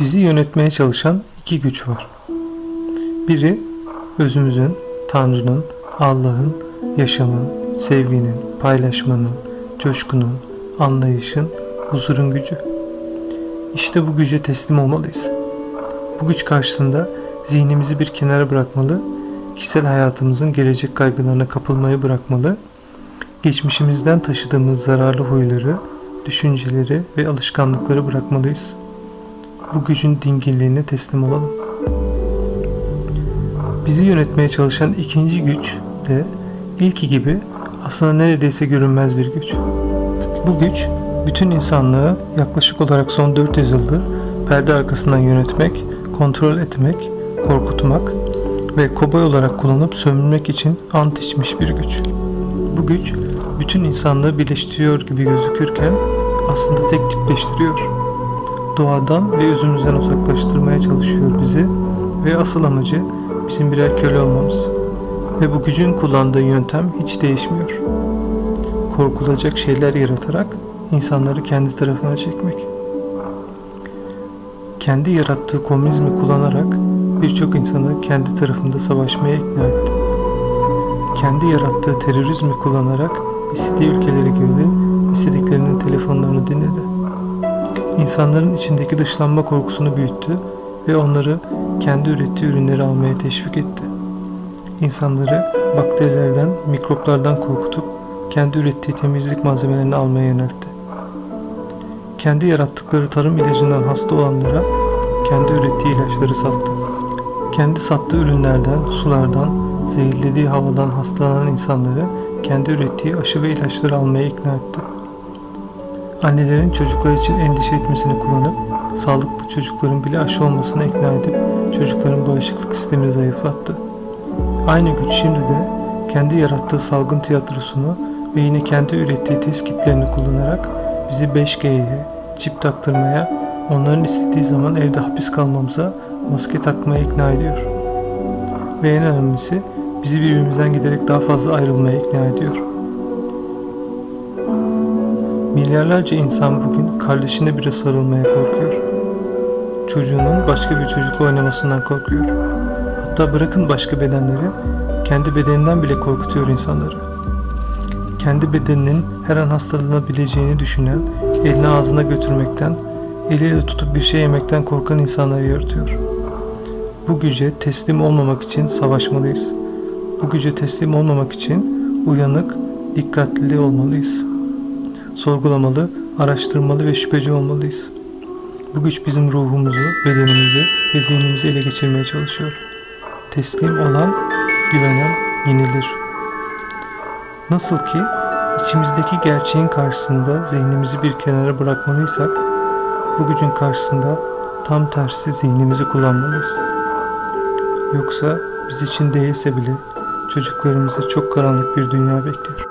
Bizi yönetmeye çalışan iki güç var. Biri özümüzün, Tanrı'nın, Allah'ın, yaşamın, sevginin, paylaşmanın, coşkunun, anlayışın, huzurun gücü. İşte bu güce teslim olmalıyız. Bu güç karşısında zihnimizi bir kenara bırakmalı, kişisel hayatımızın gelecek kaygılarına kapılmayı bırakmalı, geçmişimizden taşıdığımız zararlı huyları, düşünceleri ve alışkanlıkları bırakmalıyız. Bu gücün dinginliğine teslim olalım. Bizi yönetmeye çalışan ikinci güç de ilki gibi aslında neredeyse görünmez bir güç. Bu güç bütün insanlığı yaklaşık olarak son 400 yıldır perde arkasından yönetmek, kontrol etmek, korkutmak ve kobay olarak kullanıp sömürmek için ant içmiş bir güç. Bu güç bütün insanlığı birleştiriyor gibi gözükürken aslında tek tipleştiriyor. Doğadan ve özümüzden uzaklaştırmaya çalışıyor bizi ve asıl amacı bizim birer köle olmamız. Ve bu gücün kullandığı yöntem hiç değişmiyor. Korkulacak şeyler yaratarak insanları kendi tarafına çekmek. Kendi yarattığı komünizmi kullanarak birçok insanı kendi tarafında savaşmaya ikna etti. Kendi yarattığı terörizmi kullanarak istediği ülkelere girdi, istediklerinin telefonlarını dinledi. İnsanların içindeki dışlanma korkusunu büyüttü ve onları kendi ürettiği ürünleri almaya teşvik etti. İnsanları bakterilerden, mikroplardan korkutup kendi ürettiği temizlik malzemelerini almaya yöneltti. Kendi yarattıkları tarım ilacından hasta olanlara kendi ürettiği ilaçları sattı. Kendi sattığı ürünlerden, sulardan, zehirlediği havadan hastalanan insanları kendi ürettiği aşı ve ilaçları almaya ikna etti. Annelerin çocuklar için endişe etmesini kullanıp sağlıklı çocukların bile aşı olmasına ikna edip çocukların bağışıklık sistemini zayıflattı. Aynı güç şimdi de kendi yarattığı salgın tiyatrosunu ve yine kendi ürettiği test kitlerini kullanarak bizi 5G'ye, çip taktırmaya, onların istediği zaman evde hapis kalmamıza, maske takmaya ikna ediyor. Ve en önemlisi bizi birbirimizden giderek daha fazla ayrılmaya ikna ediyor. Milyarlarca insan bugün kardeşine bile sarılmaya korkuyor. Çocuğunun başka bir çocukla oynamasından korkuyor. Hatta bırakın başka bedenleri, kendi bedeninden bile korkutuyor insanları. Kendi bedeninin her an hastalanabileceğini düşünen, elini ağzına götürmekten, eliyle tutup bir şey yemekten korkan insanları yaratıyor. Bu güce teslim olmamak için savaşmalıyız. Bu güce teslim olmamak için uyanık, dikkatli olmalıyız. Sorgulamalı, araştırmalı ve şüpheci olmalıyız. Bu güç bizim ruhumuzu, bedenimizi ve zihnimizi ele geçirmeye çalışıyor. Teslim olan, güvenen yenilir. Nasıl ki içimizdeki gerçeğin karşısında zihnimizi bir kenara bırakmalıysak, bu gücün karşısında tam tersi zihnimizi kullanmalıyız. Yoksa biz için değilse bile çocuklarımızı çok karanlık bir dünya bekliyor.